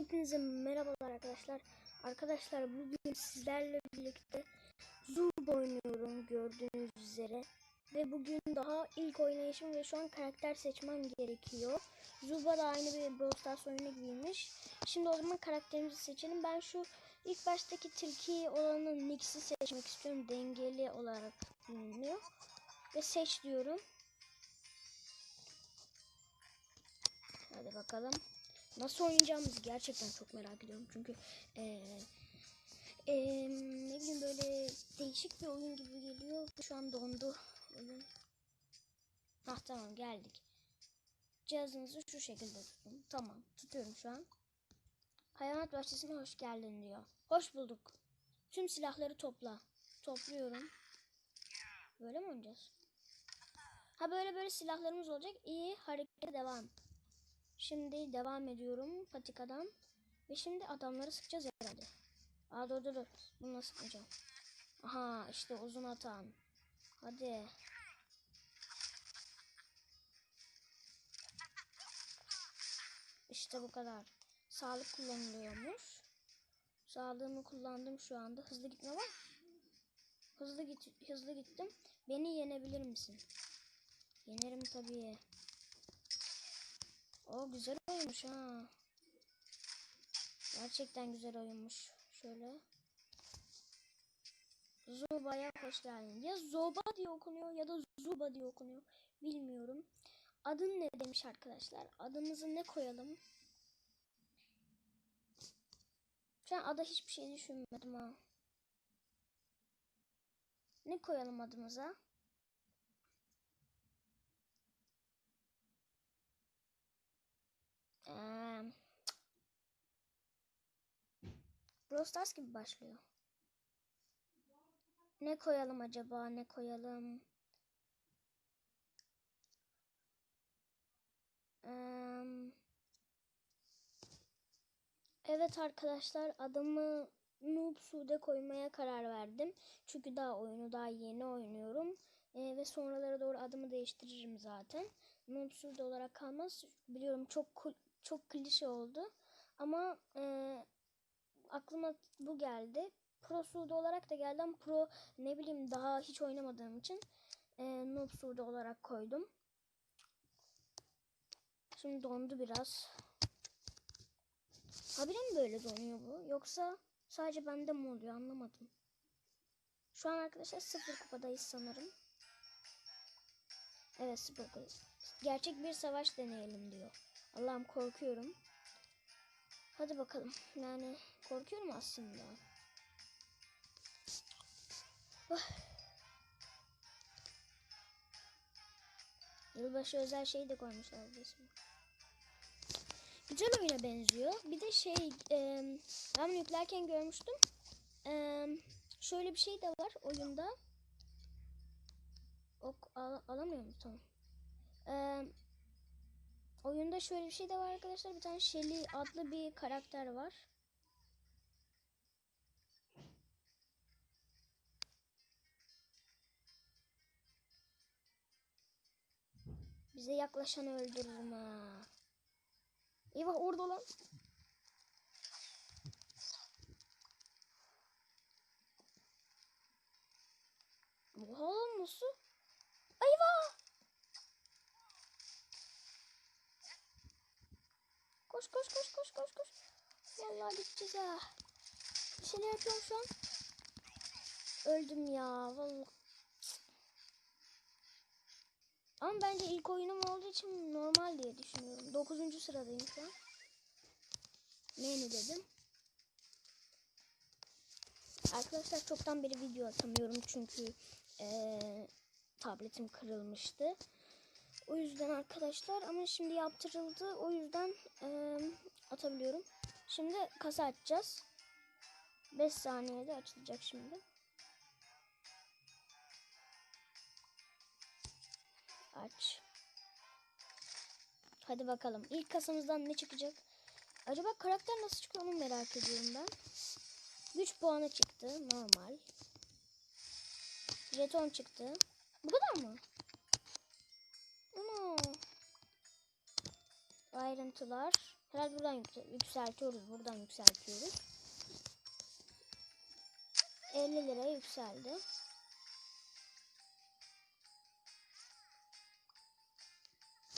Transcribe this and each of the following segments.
Hepinize merhabalar arkadaşlar. Arkadaşlar bugün sizlerle birlikte Zub oynuyorum gördüğünüz üzere. Ve bugün daha ilk oynayışım ve şu an karakter seçmem gerekiyor. Zuba da aynı bir Brawl oyunu gibiymiş. Şimdi o zaman karakterimizi seçelim. Ben şu ilk baştaki tilki olanın Nix'i seçmek istiyorum. Dengeli olarak biliniyor. Ve seç diyorum. Hadi bakalım. Nasıl oynayacağımızı gerçekten çok merak ediyorum. Çünkü eee eee, ne bileyim böyle değişik bir oyun gibi geliyor. Şu an dondu oyun. Hah tamam geldik. Cihazınızı şu şekilde tutun. Tamam tutuyorum şu an. Hayvanat bahçesine hoş geldin diyor. Hoş bulduk. Tüm silahları topla. Topluyorum. Böyle mi oynayacağız? Ha böyle böyle silahlarımız olacak. İyi harekete devam. Şimdi devam ediyorum patikadan. Ve şimdi adamları sıkacağız herhalde. Aa dur dur dur. Bunu nasıl sıkacağım? Aha işte uzun atan. Hadi. İşte bu kadar. Sağlık kullanılıyormuş. Sağlığımı kullandım şu anda. Hızlı gitme var. Hızlı git hızlı gittim. Beni yenebilir misin? Yenerim tabii. O güzel oyunmuş ha. Gerçekten güzel oyunmuş. Şöyle. Zuba'ya hoş geldin. Ya Zoba diye okunuyor ya da Zuba diye okunuyor. Bilmiyorum. Adın ne demiş arkadaşlar. Adımızı ne koyalım? Şu an ada hiçbir şey düşünmedim ha. Ne koyalım adımıza? Eee Brawl Stars gibi başlıyor. Ne koyalım acaba? Ne koyalım? Evet arkadaşlar adımı Noob Sude koymaya karar verdim. Çünkü daha oyunu daha yeni oynuyorum. Ee, ve sonralara doğru adımı değiştiririm zaten. Noob Sude olarak kalmaz. Biliyorum çok çok klişe oldu. Ama e, aklıma bu geldi. Pro Sude olarak da geldi ama Pro ne bileyim daha hiç oynamadığım için e, Noob Sude olarak koydum. Şimdi dondu biraz. Habire mi böyle donuyor bu? Yoksa sadece bende mi oluyor anlamadım. Şu an arkadaşlar sıfır kupadayız sanırım. Evet sıfır kupadayız. Gerçek bir savaş deneyelim diyor. Allah'ım korkuyorum. Hadi bakalım. Yani korkuyorum aslında. Oh. Yılbaşı özel şey de koymuşlar resmi. Güzel oyuna benziyor. Bir de şey e, ben yüklerken görmüştüm. E, şöyle bir şey de var oyunda. Ok al, alamıyor mu? Tamam. E, oyunda şöyle bir şey de var arkadaşlar. Bir tane Shelly adlı bir karakter var. Bize yaklaşanı öldürürüm ha. Eyvah orada lan. Oha lan nasıl? Eyvah! Koş koş koş koş koş. Vallahi gideceğiz ha. Bir şeyler yapıyorum şu an. Öldüm ya vallahi. Ama bence ilk oyunum olduğu için normal diye düşünüyorum. 9. sıradayım şu an. Menü dedim. Arkadaşlar çoktan beri video atamıyorum çünkü ee, tabletim kırılmıştı. O yüzden arkadaşlar ama şimdi yaptırıldı. O yüzden ee, atabiliyorum. Şimdi kasa açacağız. 5 saniyede açılacak şimdi. Aç. Hadi bakalım. İlk kasamızdan ne çıkacak? Acaba karakter nasıl çıkıyor onu merak ediyorum ben. Güç puanı çıktı. Normal. Jeton çıktı. Bu kadar mı? Ana. Ayrıntılar. Herhalde buradan yüksel- yükseltiyoruz. Buradan yükseltiyoruz. 50 liraya yükseldi.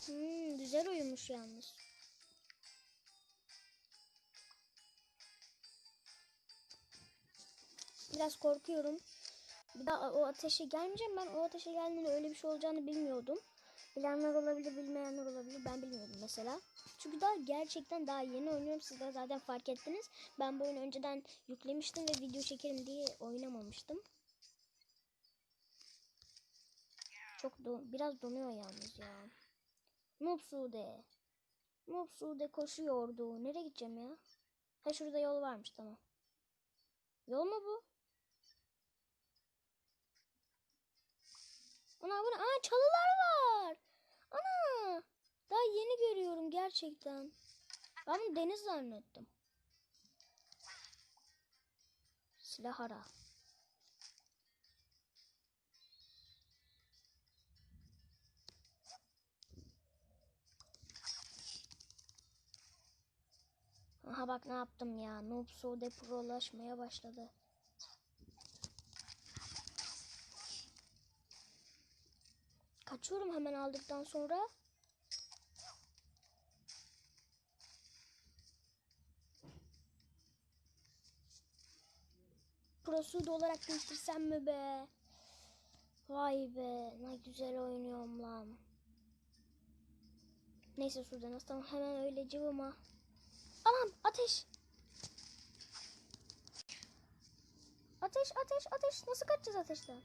Hmm, güzel uyumuş yalnız. Biraz korkuyorum. Bir daha o ateşe gelmeyeceğim. Ben o ateşe geldiğinde öyle bir şey olacağını bilmiyordum. Bilenler olabilir, bilmeyenler olabilir. Ben bilmiyordum mesela. Çünkü daha gerçekten daha yeni oynuyorum. Siz de zaten fark ettiniz. Ben bu oyunu önceden yüklemiştim ve video çekerim diye oynamamıştım. Çok don biraz donuyor yalnız ya. Noob Sude. Noob Sude koşuyordu. Nereye gideceğim ya? Ha şurada yol varmış tamam. Yol mu bu? Ana bu ne? Aa çalılar var. Ana. Daha yeni görüyorum gerçekten. Ben bunu deniz zannettim. Silah ara. Aha bak ne yaptım ya. Noob Sode prolaşmaya başladı. Kaçıyorum hemen aldıktan sonra. Prosude olarak değiştirsem mi be? Vay be ne güzel oynuyorum lan. Neyse nasıl tamam hemen öyle cıvıma. Anam ateş. Ateş ateş ateş nasıl kaçacağız ateşten?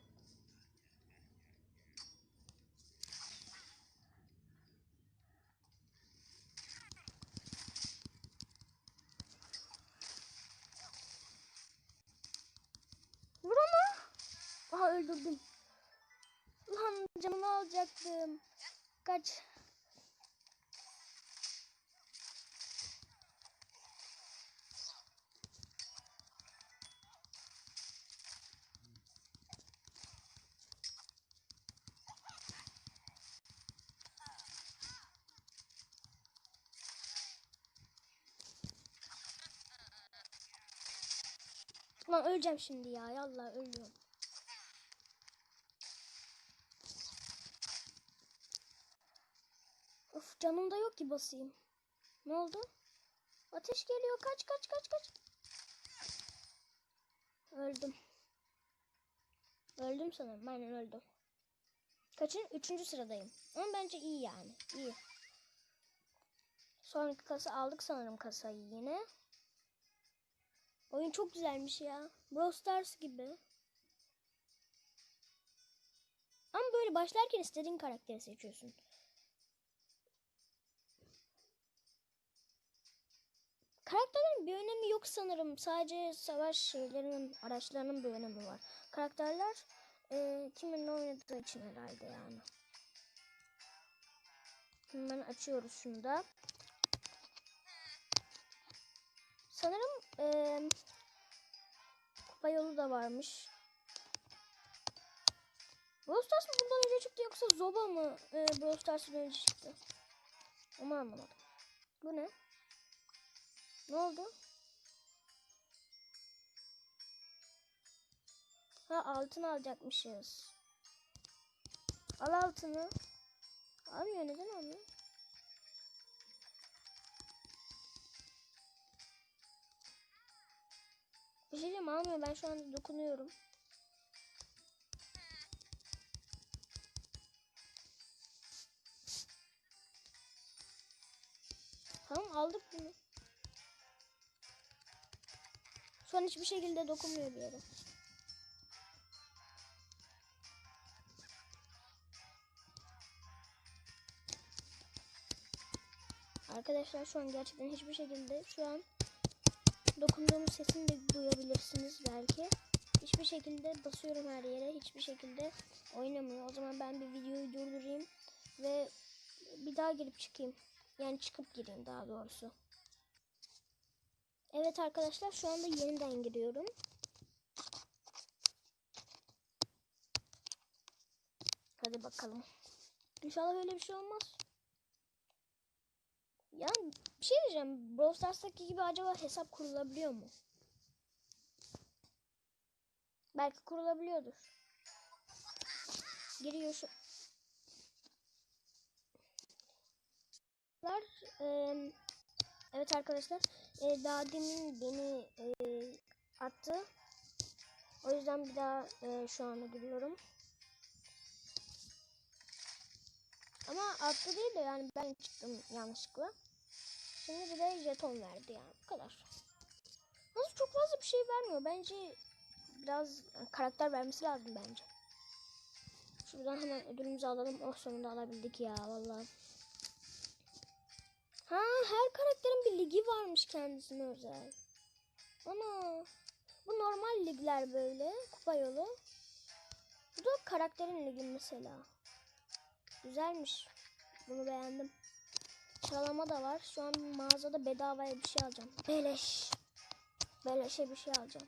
Vur onu. Aha öldürdüm. Lan canımı alacaktım. Kaç. Lan öleceğim şimdi ya. Yallah ölüyorum. Of canım da yok ki basayım. Ne oldu? Ateş geliyor. Kaç kaç kaç kaç. Öldüm. Öldüm sanırım. Aynen öldüm. Kaçın? Üçüncü sıradayım. Ama bence iyi yani. İyi. Sonraki kasa aldık sanırım kasayı yine. Oyun çok güzelmiş ya. Brawl Stars gibi. Ama böyle başlarken istediğin karakteri seçiyorsun. Karakterlerin bir önemi yok sanırım. Sadece savaş şeylerinin, araçlarının bir önemi var. Karakterler e, kimin oynadığı için herhalde yani. Hemen açıyoruz şunu da. Sanırım e, kupa yolu da varmış. Brawl Stars mı bundan önce çıktı yoksa Zoba mı e, Brawl Stars'ın önce çıktı? Onu anlamadım. Bu ne? Ne oldu? Ha altın alacakmışız. Al altını. Almıyor neden almıyor? Bir şey diyeyim almıyor ben şu anda dokunuyorum. Tamam aldık bunu. Şu an hiçbir şekilde dokunmuyor bir yere. Arkadaşlar şu an gerçekten hiçbir şekilde şu an dokunduğum sesini de duyabilirsiniz belki. Hiçbir şekilde basıyorum her yere. Hiçbir şekilde oynamıyor. O zaman ben bir videoyu durdurayım ve bir daha girip çıkayım. Yani çıkıp gireyim daha doğrusu. Evet arkadaşlar şu anda yeniden giriyorum. Hadi bakalım. İnşallah öyle bir şey olmaz. Ya bir şey diyeceğim. Brawl Stars'taki gibi acaba hesap kurulabiliyor mu? Belki kurulabiliyordur. Giriyor şu. Eee, Evet arkadaşlar. E, daha demin beni e, attı. O yüzden bir daha e, şu anda giriyorum. Ama attı değil de yani ben çıktım yanlışlıkla. Şimdi bir de jeton verdi yani. Bu kadar. Nasıl çok fazla bir şey vermiyor. Bence biraz karakter vermesi lazım bence. Şuradan hemen ödülümüzü alalım. Oh sonunda alabildik ya vallahi. Ha her karakterin bir ligi varmış kendisine özel. Ana bu normal ligler böyle kupa yolu. Bu da karakterin ligi mesela. Güzelmiş. Bunu beğendim. Sıralama da var. Şu an mağazada bedavaya bir şey alacağım. Beleş. Beleşe bir şey alacağım.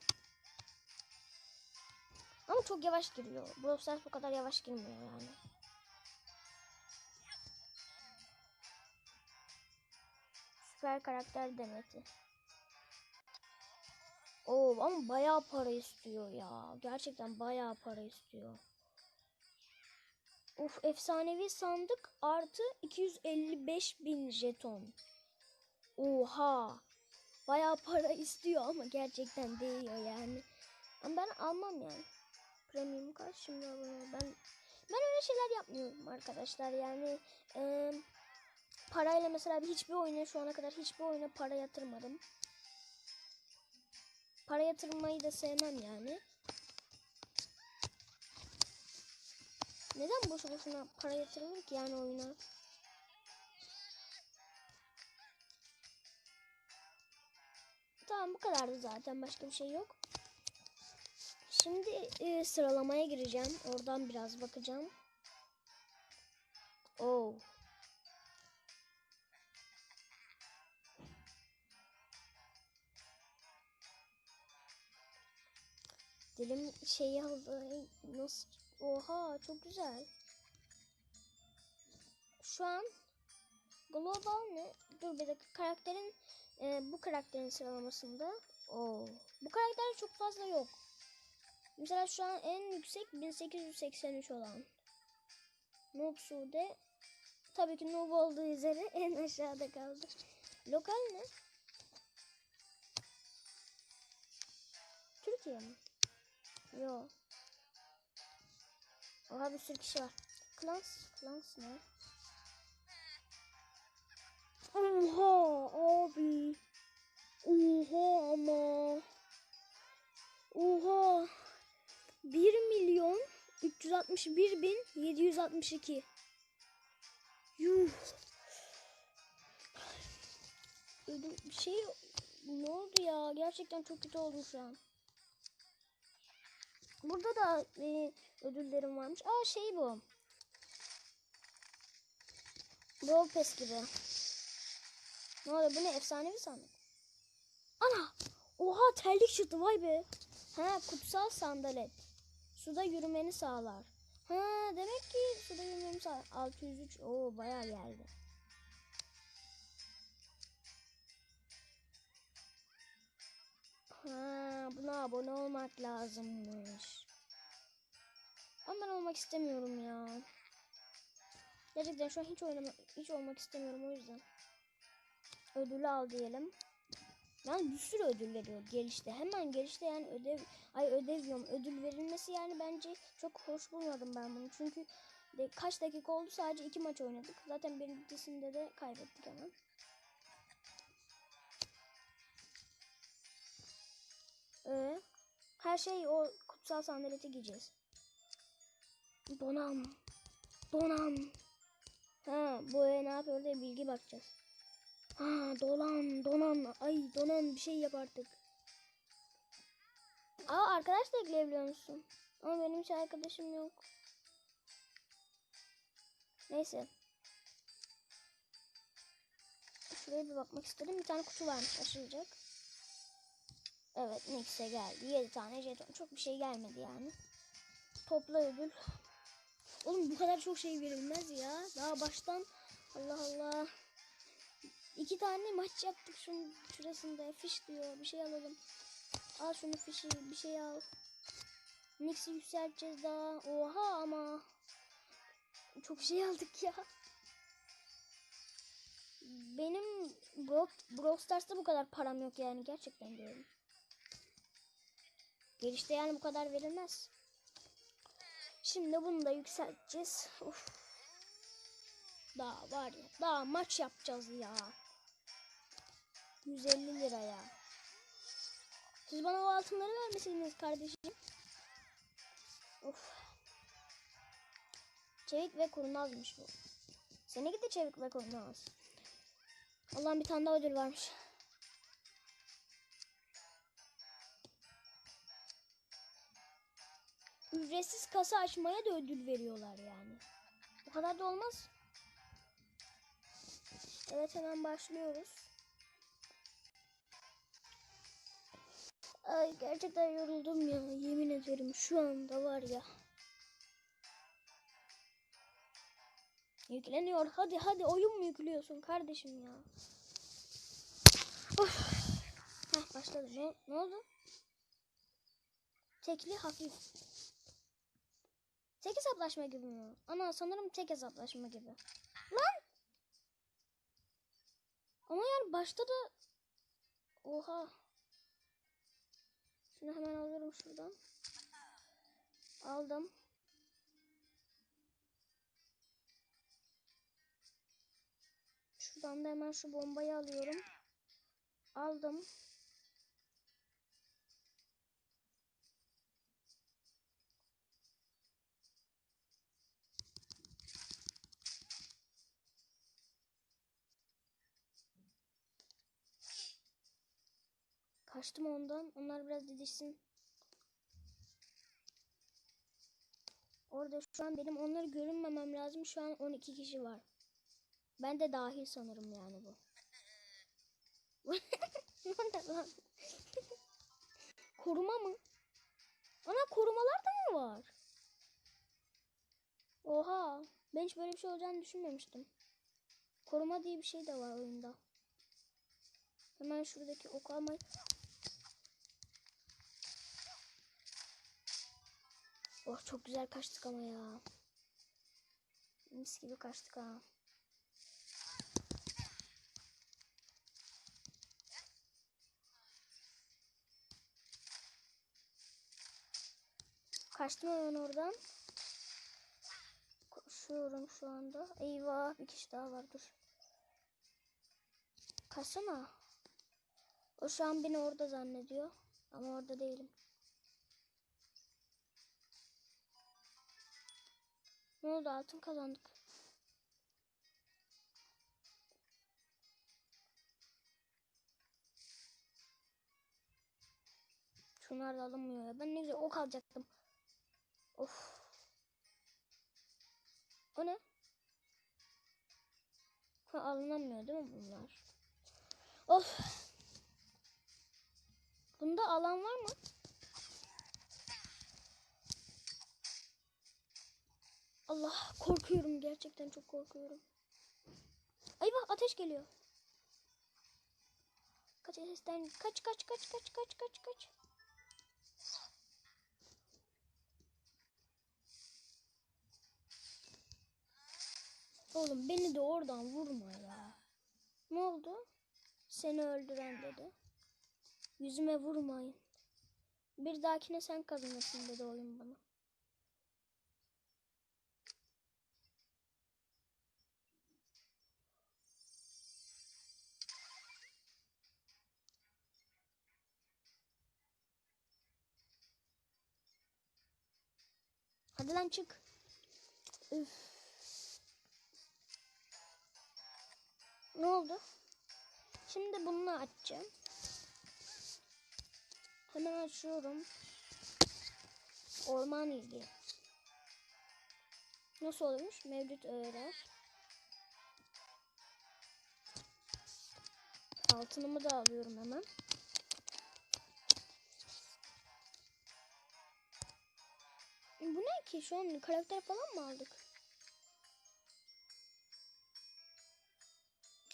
Ama çok yavaş giriyor. Brawl Stars bu kadar yavaş girmiyor yani. Süper karakter demeti. Oo ama bayağı para istiyor ya. Gerçekten bayağı para istiyor. Uf efsanevi sandık artı 255 bin jeton. Oha. Bayağı para istiyor ama gerçekten değiyor yani. Ama ben almam yani. Premium kaç şimdi abone ben ben öyle şeyler yapmıyorum arkadaşlar yani e, parayla mesela hiçbir oyuna şu ana kadar hiçbir oyuna para yatırmadım. Para yatırmayı da sevmem yani. Neden boşu boşuna para yatırılır ki yani oyuna? Tamam bu kadardı zaten başka bir şey yok. Şimdi e, sıralamaya gireceğim. Oradan biraz bakacağım. Oh. Şeyi aldı. Nasıl? Oha çok güzel. Şu an global ne? Dur bir dakika karakterin e, bu karakterin sıralamasında. Oo. Bu karakter çok fazla yok. Mesela şu an en yüksek 1883 olan. Noob Sude. Tabii ki noob olduğu üzere en aşağıda kaldı. Lokal ne? Türkiye mi? Yo. Oha bir sürü kişi var. Clans, Clans ne? Oha abi. Oha ama. Oha. 1 milyon 361 bin 762. Yuh. Ödüm bir şey ne oldu ya? Gerçekten çok kötü oldum şu an. Burada da e, ödüllerim varmış. Aa şey bu. Brawl Pass gibi. Ne oluyor bu ne efsanevi sandık. Ana! Oha terlik çıktı vay be. Ha kutsal sandalet. Suda yürümeni sağlar. Ha demek ki suda yürümeni sağlar. 603 oo bayağı geldi. Ha buna abone olmak lazımmış. Ama ben olmak istemiyorum ya. Gerçekten şu an hiç oynama, hiç olmak istemiyorum o yüzden. Ödülü al diyelim. Yani bir sürü ödül veriyor gelişte. Hemen gelişte yani ödev ay ödev diyorum. Ödül verilmesi yani bence çok hoş bulmadım ben bunu. Çünkü de, kaç dakika oldu sadece iki maç oynadık. Zaten birincisinde de kaybettik hemen. Ee, her şey o kutsal sandalete giyeceğiz. Donam. Donam. Ha bu ne yapıyor diye bilgi bakacağız. Ha dolan donan ay donan bir şey yap artık. Aa arkadaş da ekleyebiliyor musun? Ama benim hiç arkadaşım yok. Neyse. Şuraya bir bakmak istedim. Bir tane kutu varmış açılacak. Evet Nix'e geldi. 7 tane jeton. Çok bir şey gelmedi yani. Topla ödül. Oğlum bu kadar çok şey verilmez ya. Daha baştan Allah Allah. İki tane maç yaptık şunun şurasında. Fiş diyor. Bir şey alalım. Al şunu fişi. Bir şey al. Nix'i yükselteceğiz daha. Oha ama. Çok şey aldık ya. Benim Brawl, Stars'ta bu kadar param yok yani. Gerçekten diyorum. Gelişte yani bu kadar verilmez. Şimdi bunu da yükselteceğiz. Uf. Daha var ya. Daha maç yapacağız ya. 150 liraya. Siz bana o altınları vermeseydiniz kardeşim. Of. Çevik ve kurnazmış bu. Seninki de çevik ve kurnaz. Allah'ım bir tane daha ödül varmış. Ücretsiz kasa açmaya da ödül veriyorlar yani. O kadar da olmaz. Evet hemen başlıyoruz. Ay gerçekten yoruldum ya. Yemin ederim şu anda var ya. Yükleniyor. Hadi hadi oyun mu yüklüyorsun kardeşim ya? Of. Heh başladı. Ne, ne oldu? Tekli hafif. Tek hesaplaşma gibi mi? Ana sanırım tek hesaplaşma gibi. Lan! Ama yani başta da... Oha. Şunu hemen alıyorum şuradan. Aldım. Şuradan da hemen şu bombayı alıyorum. Aldım. Kaçtım ondan. Onlar biraz didişsin. Orada şu an benim onları görünmemem lazım. Şu an 12 kişi var. Ben de dahil sanırım yani bu. Koruma mı? Ana korumalar da mı var? Oha. Ben hiç böyle bir şey olacağını düşünmemiştim. Koruma diye bir şey de var oyunda. Hemen şuradaki oku almayı... Oh çok güzel kaçtık ama ya. Mis gibi kaçtık ha. Kaçtım hemen oradan. Koşuyorum şu anda. Eyvah bir kişi daha var dur. Kaçsana. O şu an beni orada zannediyor. Ama orada değilim. Ne oldu altın kazandık. Şunlar da alınmıyor ya. Ben ne güzel ok alacaktım. Of. O ne? Ha, alınamıyor değil mi bunlar? Of. Bunda alan var mı? Allah korkuyorum gerçekten çok korkuyorum. Eyvah ateş geliyor. Kaç ateşten kaç kaç kaç kaç kaç kaç kaç. Oğlum beni de oradan vurma ya. Ne oldu? Seni öldüren dedi. Yüzüme vurmayın. Bir dahakine sen kazanırsın dedi oyun bana. Hadi lan çık. Üf. Ne oldu? Şimdi bunu açacağım. Hemen açıyorum. Orman ilgi. Nasıl olmuş? Mevcut öğeler. Altınımı da alıyorum hemen. Bu ne ki? Şu an karakter falan mı aldık?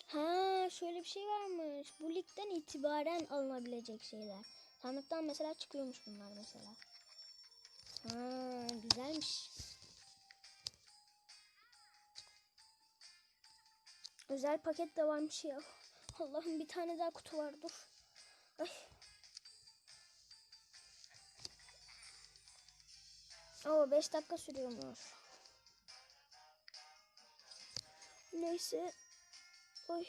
Ha şöyle bir şey varmış. Bu ligden itibaren alınabilecek şeyler. Sandıktan mesela çıkıyormuş bunlar mesela. Ha güzelmiş. Özel paket de varmış ya. Allah'ım bir tane daha kutu var dur. Ay. Oo 5 dakika sürüyormuş. Neyse. Oy.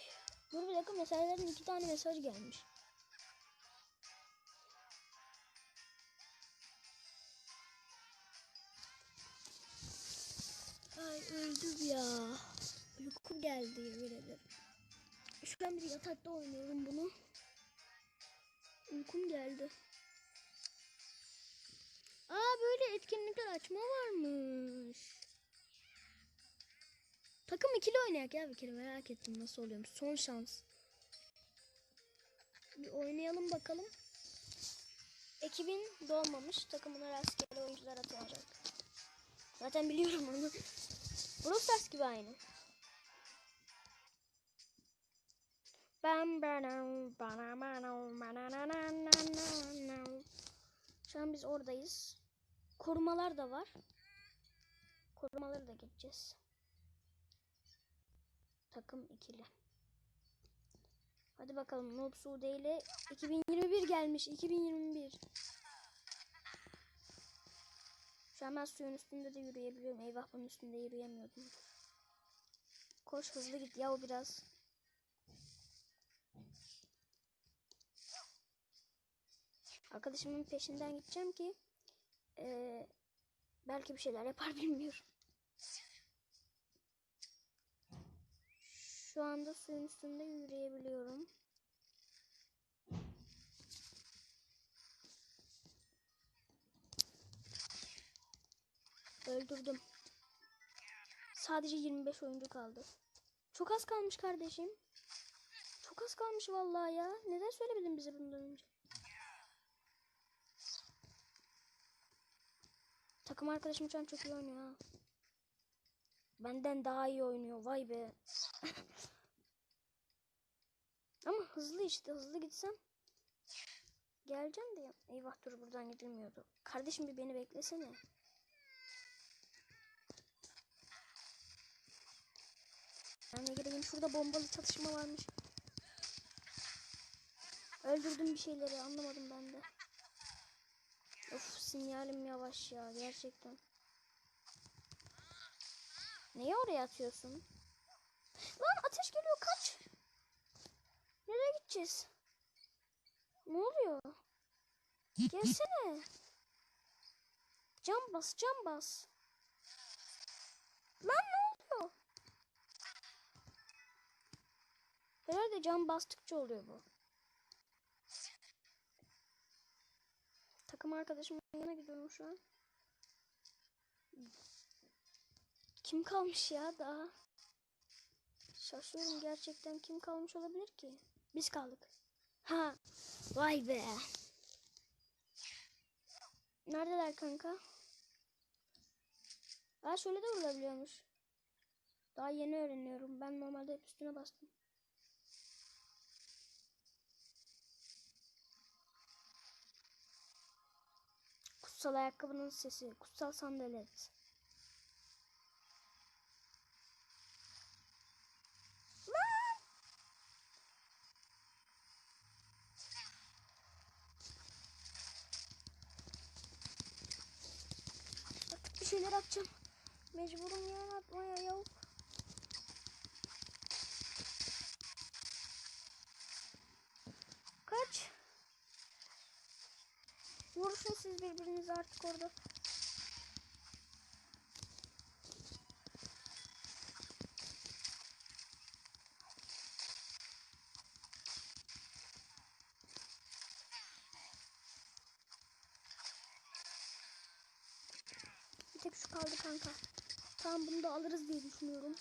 Dur bir dakika mesajlardan iki tane mesaj gelmiş. Ay öldüm ya. Uykum geldi yemin ederim. Şu an bir yatakta oynuyorum bunu. Uykum geldi. Aa böyle etkinlikler açma varmış. Takım ikili oynayak ya bir kere merak ettim nasıl oluyormuş. Son şans. Bir oynayalım bakalım. Ekibin dolmamış. Takımına rastgele oyuncular atılacak. Zaten biliyorum onu. Brawl gibi aynı. Şu an biz oradayız. Korumalar da var. Korumaları da geçeceğiz. Takım ikili. Hadi bakalım Noob Sude ile 2021 gelmiş. 2021. Şu an ben suyun üstünde de yürüyebiliyorum. Eyvah bunun üstünde yürüyemiyordum. Koş hızlı git yav biraz. Arkadaşımın peşinden gideceğim ki eee, belki bir şeyler yapar bilmiyorum. Şu anda suyun üstünde yürüyebiliyorum. Öldürdüm. Sadece 25 oyuncu kaldı. Çok az kalmış kardeşim. Çok az kalmış vallahi ya. Neden söylemedin bize bundan önce? Takım arkadaşım şu an çok iyi oynuyor. Benden daha iyi oynuyor. Vay be. Ama hızlı işte. Hızlı gitsem. Geleceğim de. Eyvah dur buradan gidilmiyordu. Kardeşim bir beni beklesene. De gireyim. Şurada bombalı çatışma varmış. Öldürdüm bir şeyleri. Anlamadım ben de. Of sinyalim yavaş ya. Gerçekten. Niye oraya atıyorsun? Lan ateş geliyor kaç. Nereye gideceğiz? Ne oluyor? Gelsene. Cam bas cam bas. Lan ne oluyor? Herhalde cam bastıkça oluyor bu. Takım arkadaşımın yanına gidiyorum şu an. Kim kalmış ya daha? Şaşıyorum gerçekten kim kalmış olabilir ki? Biz kaldık. Ha, vay be. Neredeler kanka? Aa şöyle de vurulabiliyormuş. Daha yeni öğreniyorum. Ben normalde hep üstüne bastım. Kutsal ayakkabının sesi. Kutsal sandalet. Artık bir şeyler atacağım. Mecburum ya atmaya ya. Kaç. Birbirinize artık orada. Bir tek şu kaldı kanka. Tamam bunu da alırız diye düşünüyorum.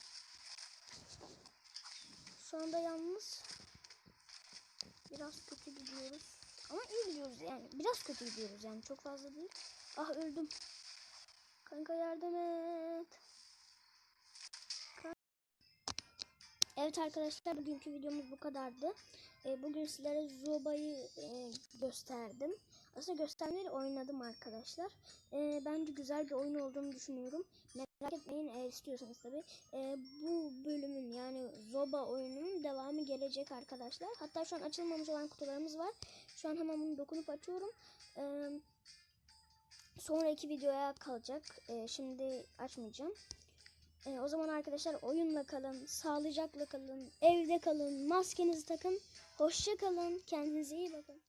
Şu anda yalnız biraz kötü gidiyoruz. Ama iyi gidiyoruz yani. Biraz kötü gidiyoruz yani. Çok fazla değil. Ah öldüm. Kanka yardım et. Evet arkadaşlar bugünkü videomuz bu kadardı. Ee, bugün sizlere Zoba'yı e, gösterdim. Aslında göstermeyi oynadım arkadaşlar. Ee, bence güzel bir oyun olduğunu düşünüyorum. Merak etmeyin eğer istiyorsanız tabi. bu bölümün yani Zoba oyununun devamı gelecek arkadaşlar. Hatta şu an açılmamış olan kutularımız var. Şu an hemen bunu dokunup açıyorum. Ee, sonraki videoya kalacak. Ee, şimdi açmayacağım. Ee, o zaman arkadaşlar oyunla kalın, sağlıcakla kalın, evde kalın, maskenizi takın, hoşça kalın, kendinize iyi bakın.